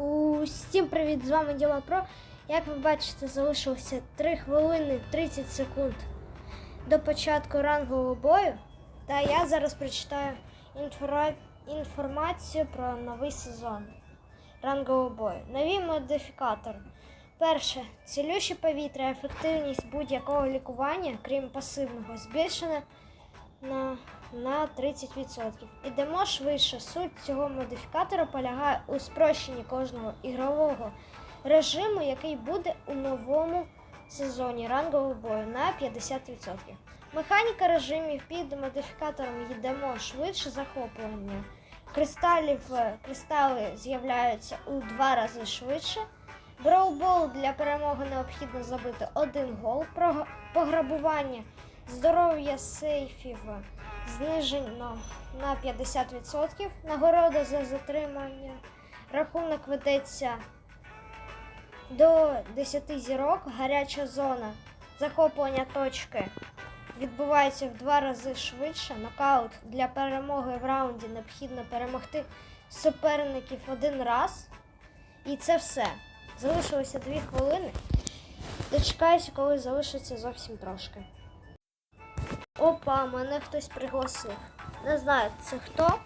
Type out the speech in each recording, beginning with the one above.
Усім привіт! З вами Діма Про. Як ви бачите, залишилося 3 хвилини 30 секунд до початку рангового бою. Та я зараз прочитаю інформацію про новий сезон рангового бою. Нові модифікатори. Перше, цілющі повітря, ефективність будь-якого лікування, крім пасивного, збільшена на, на 30%. Ідемо швидше. Суть цього модифікатора полягає у спрощенні кожного ігрового режиму, який буде у новому сезоні рангового бою на 50%. Механіка режимів під модифікатором йдемо швидше захоплення. Кристалів кристали з'являються у два рази швидше. Броубол для перемоги необхідно забити один гол. Пограбування здоров'я сейфів знижено на 50%. Нагорода за затримання. Рахунок ведеться до 10 зірок. Гаряча зона. Захоплення точки відбувається в два рази швидше. Нокаут для перемоги в раунді необхідно перемогти суперників один раз. І це все. Залишилося 2 хвилини. Дочекаюся, коли залишиться зовсім трошки. Опа, мене хтось пригласив. Не знаю, це хто.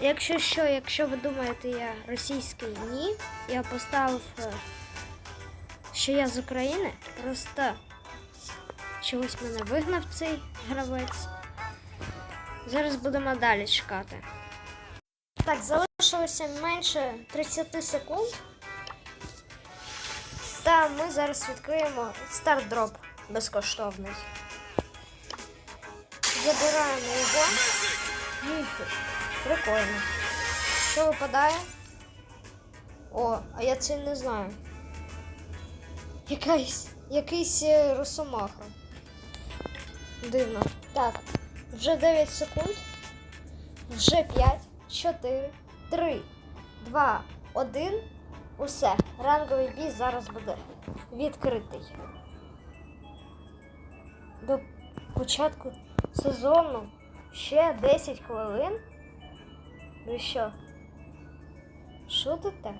Якщо що, якщо ви думаєте, я російський ні, я поставив, е, що я з України, просто чогось мене вигнав цей гравець. Зараз будемо далі чекати. Так, залишилося менше 30 секунд. Та ми зараз відкриємо старт-дроп безкоштовний. Забираємо його. Міфи. Прикольно. Що випадає? О, а я це не знаю. Якась, якийсь е, росомаха. Дивно. Так, вже 9 секунд. Вже 5, 4, 3, 2, 1. Усе. Ранговий бій зараз буде відкритий. До початку сезону ще 10 хвилин. Ви що? Шутите?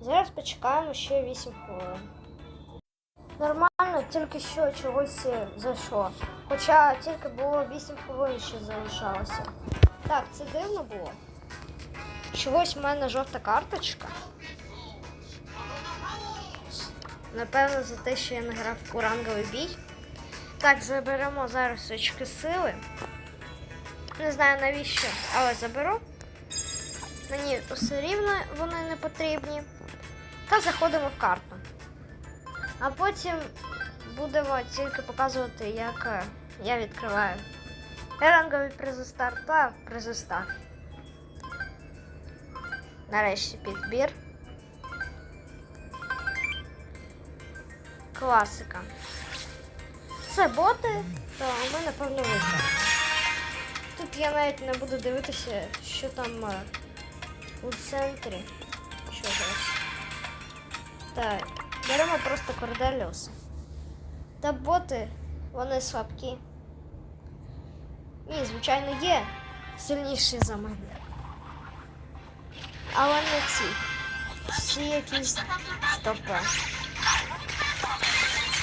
Зараз почекаємо ще 8 хвилин. Нормально, тільки що чогось зайшло. Хоча тільки було 8 хвилин ще залишалося. Так, це дивно було. Чогось в мене жовта карточка. Напевно, за те, що я не грав у ранговий бій. Так, заберемо зараз очки сили. Не знаю навіщо, але заберу. Мені все рівно вони не потрібні. Та заходимо в карту. А потім будемо тільки показувати, як е, я відкриваю ранговий призостар та призостар. Нарешті підбір. Класика. Це боти, то ми напевно виграємо. Тут я навіть не буду дивитися, що там е, у центрі. Що зараз. Так, беремо просто Корделіуса. Та боти, вони слабкі. Ні, звичайно, є сильніші за мене. Але не ці. Ці якісь стопи.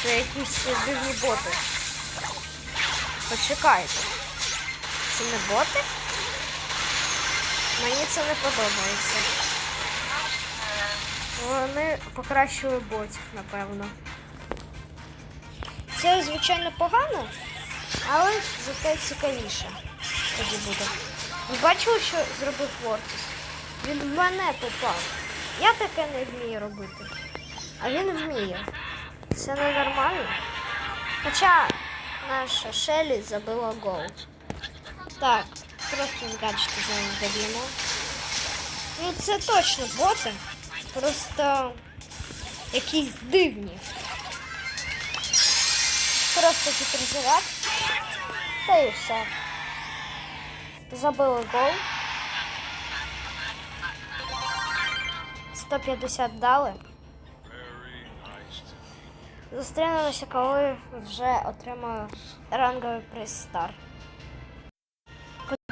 Це якісь дивні боти. Почекайте. Це не боти? Мені це не подобається. Вони покращили ботів, напевно. Це, звичайно, погано, але зате цікавіше тоді буде. Ви бачили, що зробив Фортіс? Він в мене попав. Я таке не вмію робити. А він вміє. Це ненормально. Хоча наша Шелі забила гол. Так, просто з гаджета зараз доб'ємо. Ну це точно боти. Просто якісь дивні. Просто розривати. Та і все. Забили гол. 150 дали. Зустрінемося, коли вже отримаю ранговий приз стар.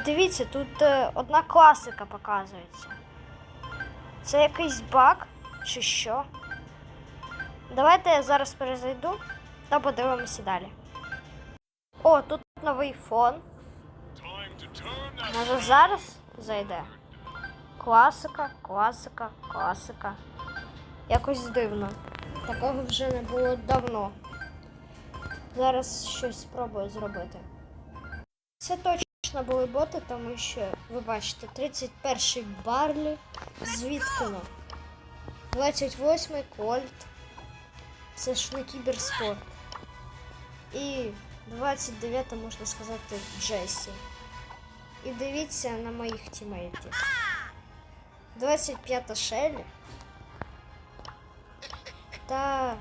Дивіться, тут е, одна класика показується. Це якийсь баг чи що? Давайте я зараз перезайду та подивимося далі. О, тут новий фон. Може зараз зайде? Класика, класика, класика. Якось дивно. Такого вже не було давно. Зараз щось спробую зробити. Це точно були боти, тому що, ви бачите, 31-й Барлі звідкино. 28-й Кольт. Це ж не кіберспорт. І 29 можна сказати, Джесі. І дивіться на моїх тімейтів. 25 Шелі. Та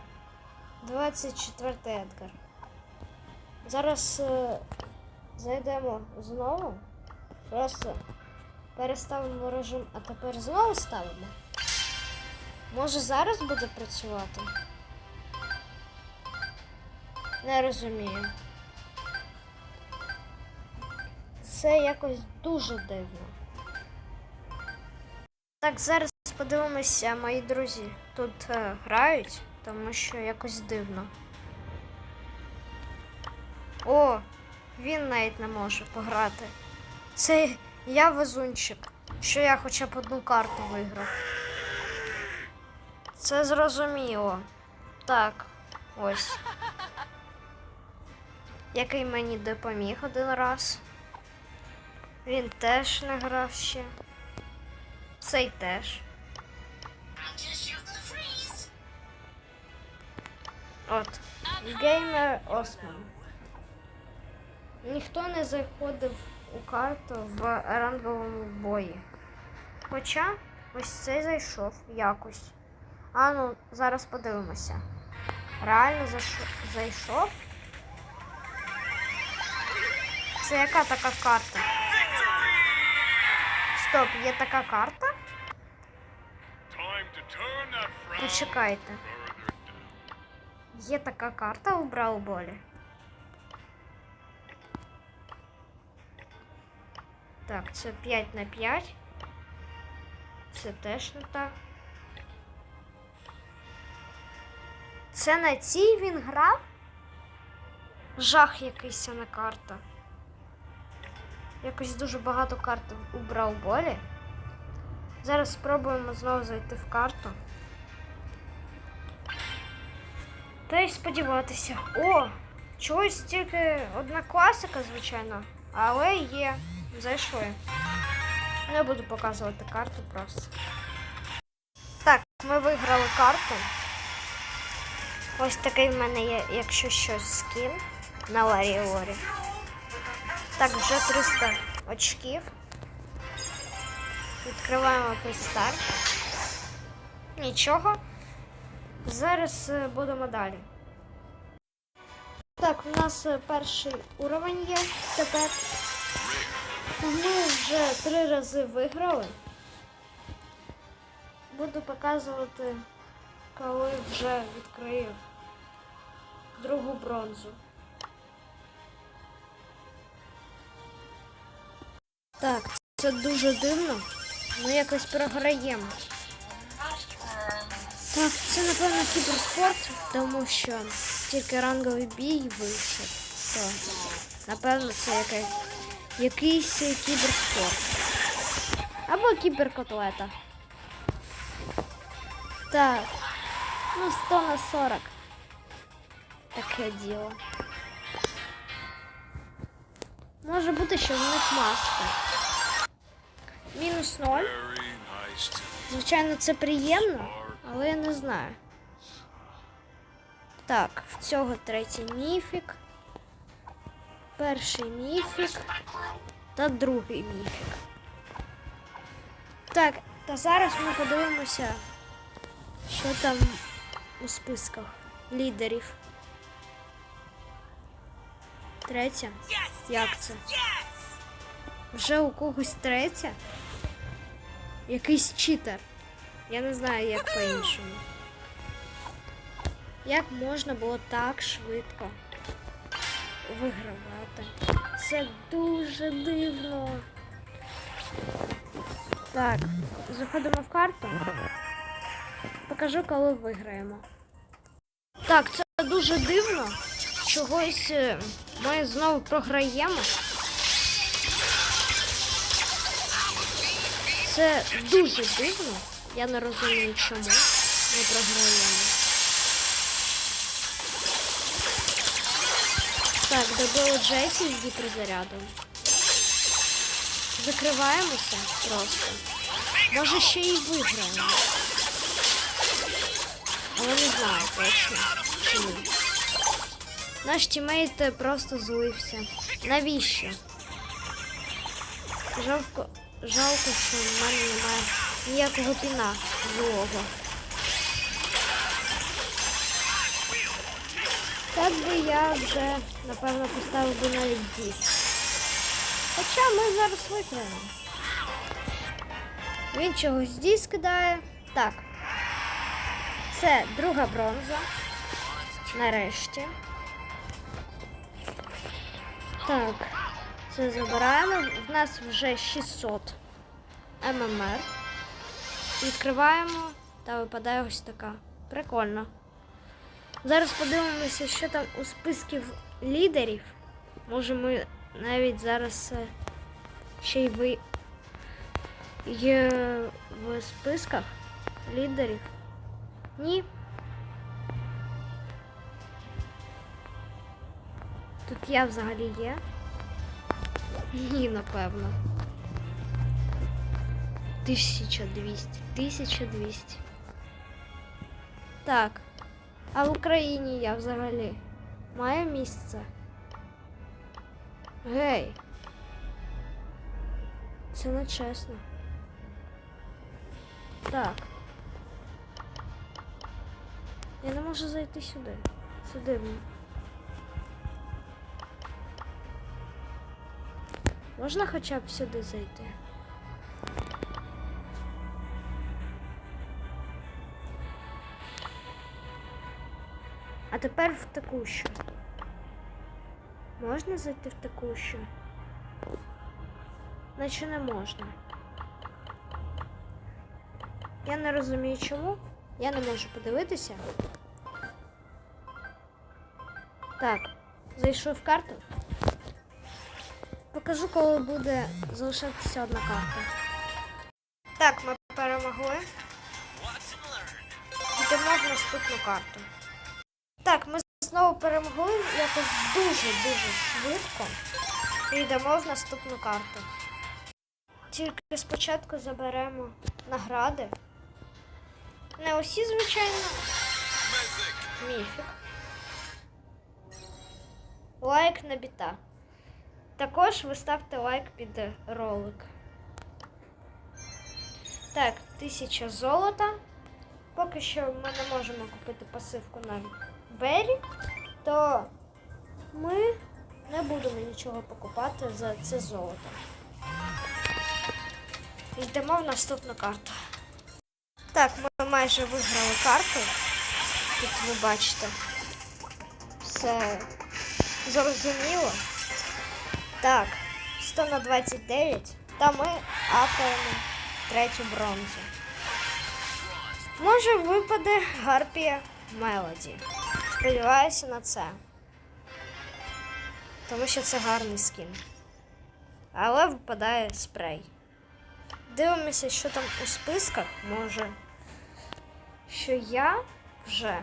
24 Едгар. Зараз е, зайдемо знову. Просто переставимо режим, а тепер знову ставимо. Може зараз буде працювати? Не розумію. Це якось дуже дивно. Так, зараз подивимося, мої друзі тут е, грають, тому що якось дивно. О, він навіть не може пограти. Це я везунчик, що я хоча б одну карту виграв. Це зрозуміло. Так, ось. Який мені допоміг один раз. Він теж не грав ще. Цей теж. От. Геймер Осман. Ніхто не заходив у карту в ранговому бої. Хоча ось цей зайшов якось. А ну, зараз подивимося. Реально зайшов? зайшов? Це яка така карта? Стоп, є така карта? Почекайте. Є така карта у Брауболі. Так, це 5 на 5. Це теж не так. Це на цій він грав? Жах якийсь на карта. Якось дуже багато карт у Брауболі. Зараз спробуємо знову зайти в карту. Та й сподіватися. О! Чогось тільки одна класика, звичайно, але є. Зайшли. Не буду показувати карту просто. Так, ми виграли карту. Ось такий в мене є, якщо щось, скін на Ларі Лорі. Так, вже 300 очків. Відкриваємо пристар. Нічого. Зараз е, будемо далі. Так, у нас е, перший уровень є тепер. Ми вже три рази виграли. Буду показувати, коли вже відкрию другу бронзу. Так, це дуже дивно. Ми якось програємо. Так, це напевно кіберспорт, тому що тільки ранговий бій вийшов. То, напевно, це який, якийсь кіберспорт. Або кіберкотлета. Так. Ну, 100 на 40. Таке діло. Може бути, що в них маска. Мінус 0. Звичайно, це приємно, але я не знаю. Так, в цього третій міфік, перший міфік та другий міфік. Так, та зараз ми подивимося, що там у списках лідерів. Третя? Як це? Вже у когось третя? Якийсь читер. Я не знаю, як по-іншому. Як можна було так швидко вигравати? Це дуже дивно. Так, заходимо в карту. Покажу, коли виграємо. Так, це дуже дивно. Чогось е, ми знову програємо. Це дуже дивно. Я не розумію, чому ми програємо. Так, добили Джесі з гіперзарядом. Закриваємося просто. Може ще й виграємо. Але не знаю точно. Ні. Наш тімейт просто злився. Навіщо? Жалко, жалко, що в мене немає ніякого піна злого. Так би я вже, напевно, поставив би навіть 10. Хоча ми зараз виграємо. Він чогось дій скидає. Так. Це друга бронза. Нарешті. Так. Це забираємо. В нас вже 600 ММР. Відкриваємо та випадає ось така. Прикольно. Зараз подивимося, що там у списків лідерів. Може ми навіть зараз е, ще й ви є в списках лідерів. Ні. Тут я взагалі є. Ні, напевно. 1200. 1200. Так. А в Україні я взагалі маю місце. Гей. Це не чесно. Так. Я не можу зайти сюди. Сюди. м. Можна хоча б сюди зайти? Тепер в текущу. Можна зайти в текущу? Наче не можна. Я не розумію чому. Я не можу подивитися. Так, зайшов в карту. Покажу, коли буде залишатися одна карта. Так, ми перемогли. Йдемо в наступну карту. Так, ми знову перемогли якось дуже-дуже швидко. І йдемо в наступну карту. Тільки спочатку заберемо награди. Не усі, звичайно. Міфік. Лайк на біта. Також ви ставте лайк під ролик. Так, тисяча золота. Поки що ми не можемо купити пасивку на Бері, то ми не будемо нічого покупати за це золото. Йдемо в наступну карту. Так, ми майже виграли карту. Тут ви бачите. Все зрозуміло. Так, 100 на 29. Та ми апаємо третю бронзу. Може випаде Гарпія Мелоді. Сподіваюся на це. Тому що це гарний скін. Але випадає спрей. Дивимося, що там у списках. Може, що я вже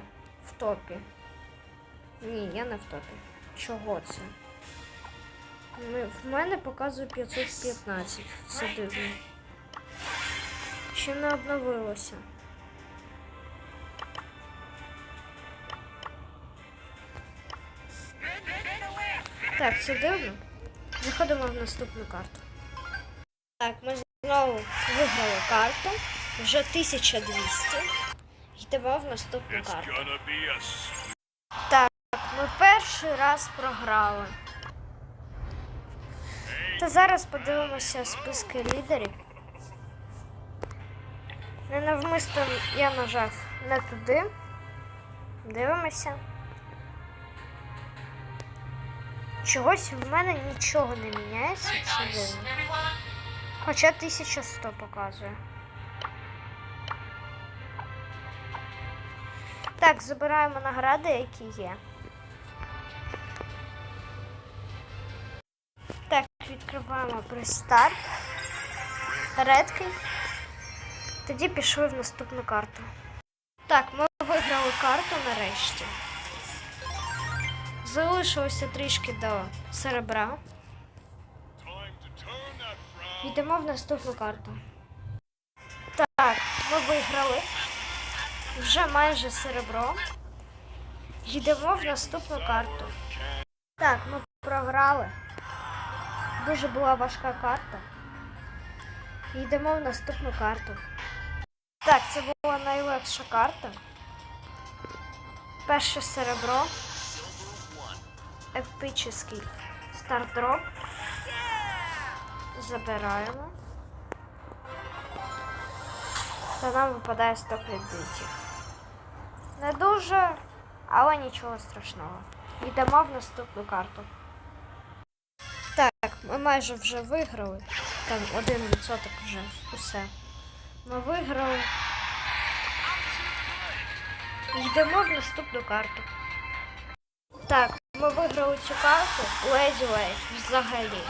в топі. Ні, я не в топі. Чого це? В мене показує 515. Це дивно. Ще не обновилося. Так, це дивно. Заходимо в наступну карту. Так, ми знову виграли карту. Вже 1200. Йдемо в наступну карту. Так, ми перший раз програли. Та зараз подивимося списки лідерів. Ненавмисно я нажав не туди. Дивимося. Чогось в мене нічого не міняється. Це. Хоча 1100 показує. Так, забираємо награди, які є. Так, відкриваємо пристарт. Редкий. Тоді пішли в наступну карту. Так, ми виграли карту нарешті. Залишилося трішки до серебра. Йдемо в наступну карту. Так, ми виграли. Вже майже серебро. Йдемо в наступну карту. Так, ми програли. Дуже була важка карта. Йдемо в наступну карту. Так, це була найлегша карта. Перше серебро. Епічний стардроп. Забираємо. Та нам випадає 100 кредитів. Не дуже, але нічого страшного. Йдемо в наступну карту. Так, ми майже вже виграли. Там 1% вже усе. Ми виграли. Йдемо в наступну карту. Так, ми виграли цю карту леді ледь взагалі.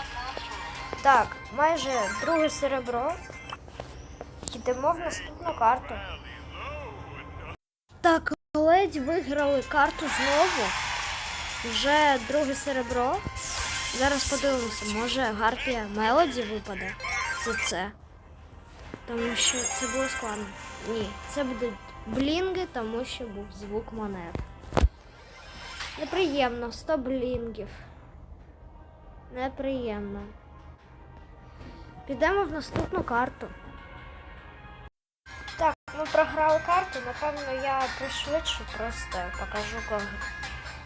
Так, майже друге серебро. Йдемо в наступну карту. Так, ледь виграли карту знову. Вже друге серебро. Зараз подивимося, може Гарпія Мелоді випаде за це. Тому що це було складно. Ні, це будуть блінги, тому що був звук монет. Неприємно, 100 блінгів. Неприємно. Підемо в наступну карту. Так, ми програли карту, напевно, я пришвидшу, просто покажу коли,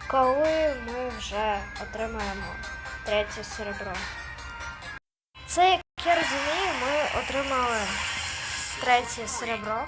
коли ми вже отримаємо третє серебро. Це, як я розумію, ми отримали третє серебро.